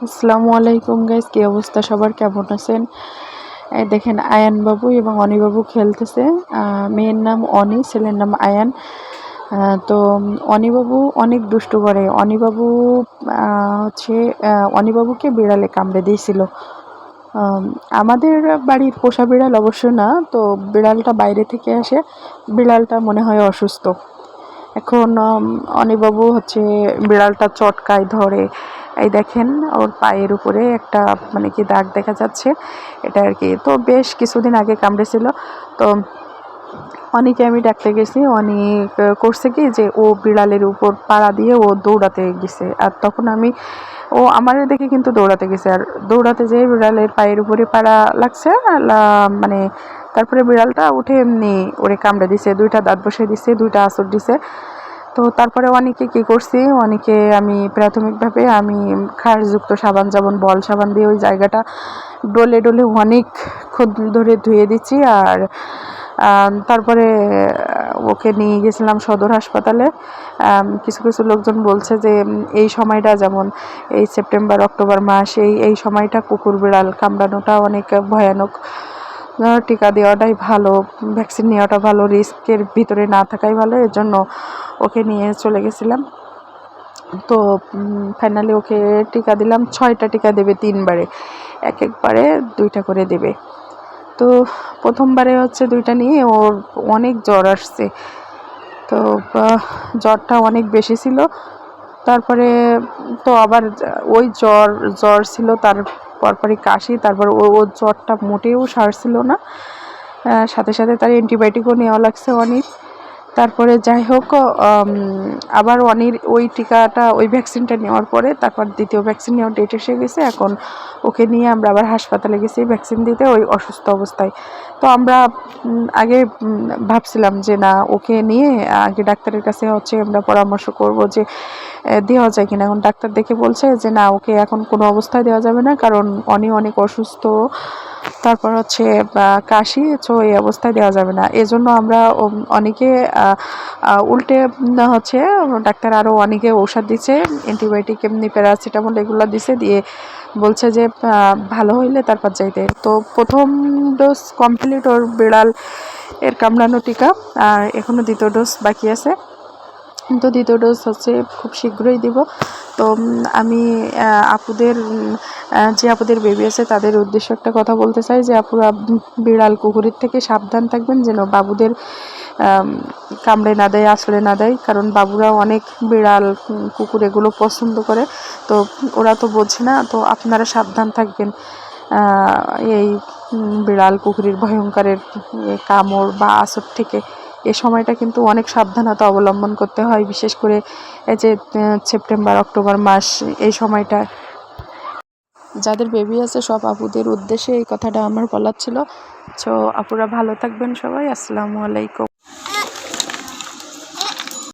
আসসালামু আলাইকুম গাইস কি অবস্থা? সবার কেমন আছেন? দেখেন আয়ান বাবু এবং অনি বাবু খেলতেছে। মেয়ের নাম অনি ছেলের নাম আয়ান। তো অনি বাবু অনেক দুষ্টু করে। অনি বাবু হচ্ছে আহ, অনি বাবুকে বিড়ালে কামড়ে দিয়েছিল। আমাদের বাড়ির পোষা বিড়াল অবশ্য না তো বিড়ালটা বাইরে থেকে আসে। বিড়ালটা মনে হয় অসুস্থ। এখন অনিবাবু হচ্ছে বিড়ালটা চটকায় ধরে। এই দেখেন, ওর পায়ের উপরে একটা মানে কি দাগ দেখা যাচ্ছে, এটা আর কি। তো বেশ কিছুদিন আগে কামড়েছিল। তো অনেকে আমি ডাকতে গেছি, অনেক করছে কি যে ও বিড়ালের উপর পাড়া দিয়ে ও দৌড়াতে গেছে। আর তখন আমি, ও আমার দেখে কিন্তু দৌড়াতে গেছে। আর দৌড়াতে যেয়ে বিড়ালের পায়ের উপরে পাড়া লাগছে মানে তারপরে বিড়ালটা উঠে এমনি ওরে কামড়ে দিছে, দুইটা দাঁত বসে দিছে, দুইটা আঁচড় দিছে। তো তারপরে অনেকে কি করছি, অনেকে আমি প্রাথমিকভাবে আমি ক্ষারযুক্ত সাবান, যেমন বল সাবান দিয়ে ওই জায়গাটা ডলে ডলে অনেক ক্ষণ ধরে ধুয়ে দিচ্ছি। আর তারপরে ওকে নিয়ে গেছিলাম সদর হাসপাতালে। কিছু কিছু লোকজন বলছে যে এই সময়টা যেমন এই সেপ্টেম্বর, অক্টোবর মাস, এই এই সময়টা কুকুর বিড়াল কামড়ানোটা অনেক ভয়ানক। টিকা দেওয়াটাই ভালো ভ্যাকসিন নেওয়াটা ভালো রিস্কের ভিতরে না থাকাই ভালো, এর জন্য ওকে নিয়ে চলে গেছিলাম। তো ফাইনালি ওকে টিকা দিলাম, ছয়টা টিকা দেবে তিনবারে, এক একবারে দুইটা করে দেবে। তো, প্রথমবারে হচ্ছে দুইটা নিয়ে ওর অনেক জ্বর আসছে। তো জ্বরটা অনেক বেশি ছিল। তারপরে তো আবার ওই জ্বর জ্বর ছিল তার পরপরই কাশি, তারপর ও, ওর জ্বরটা মোটেও সারছিল না। সাথে সাথে তার অ্যান্টিবায়োটিকও নেওয়া লাগছে অনেক তারপরে যাই হোক আবার অনির ওই টিকাটা, ওই ভ্যাকসিনটা নেওয়ার পরে তারপর দ্বিতীয় ভ্যাকসিন নেওয়ার ডেট এসে গেছে। এখন ওকে নিয়ে আমরা আবার হাসপাতালে গেছি ভ্যাকসিন দিতে ওই অসুস্থ অবস্থায়। তো আমরা আগে ভাবছিলাম যে না, ওকে নিয়ে আগে ডাক্তারের কাছে হচ্ছে আমরা পরামর্শ করব যে দেওয়া যায় কিনা। এখন ডাক্তার দেখে বলছে যে না, ওকে এখন কোনো অবস্থায় দেওয়া যাবে না। কারণ অনি অনেক অসুস্থ। তারপর হচ্ছে কাশি, তো এই অবস্থায় দেওয়া যাবে না। এজন্য আমরা অনেকে উল্টে হচ্ছে, ডাক্তার আরও অনেকে ঔষধ দিচ্ছে, অ্যান্টিবায়োটিক, এমনি প্যারাসিটামল এগুলো দিছে, দিয়ে বলছে যে ভালো হইলে তারপর যাইতে। তো প্রথম ডোজ কমপ্লিট ওর বিড়াল এর কামড়ানো টিকা, আর এখনও দ্বিতীয় ডোজ বাকি আছে। তো দ্বিতীয় ডোজ হচ্ছে খুব শীঘ্রই দিব। তো আমি আপুদের যে আপুদের বেবি আছে তাদের উদ্দেশ্য একটা কথা বলতে চাই যে উম, বিড়াল কুকুরের থেকে সাবধান থাকবেন যেন বাবুদের কামড়ে না দেয় আছড়ে না দেয়। কারণ বাবুরা অনেক বিড়াল কুকুর এগুলো পছন্দ করে। তো ওরা তো বোঝে না তো আপনারা সাবধান থাকবেন। এই বিড়াল কুকুরের ভয়ঙ্করের কামড় বা আঁচড় থেকে। এ সময়টা কিন্তু অনেক সাবধানতা অবলম্বন করতে হয়, বিশেষ করে এই যে সেপ্টেম্বর, অক্টোবর মাস, এই সময়টা। যাদের বেবি আছে, সব আপুদের উদ্দেশ্যে এই কথাটা আমার বলার ছিল। তো আপুরা ভালো থাকবেন সবাই। আসসালামু আলাইকুম।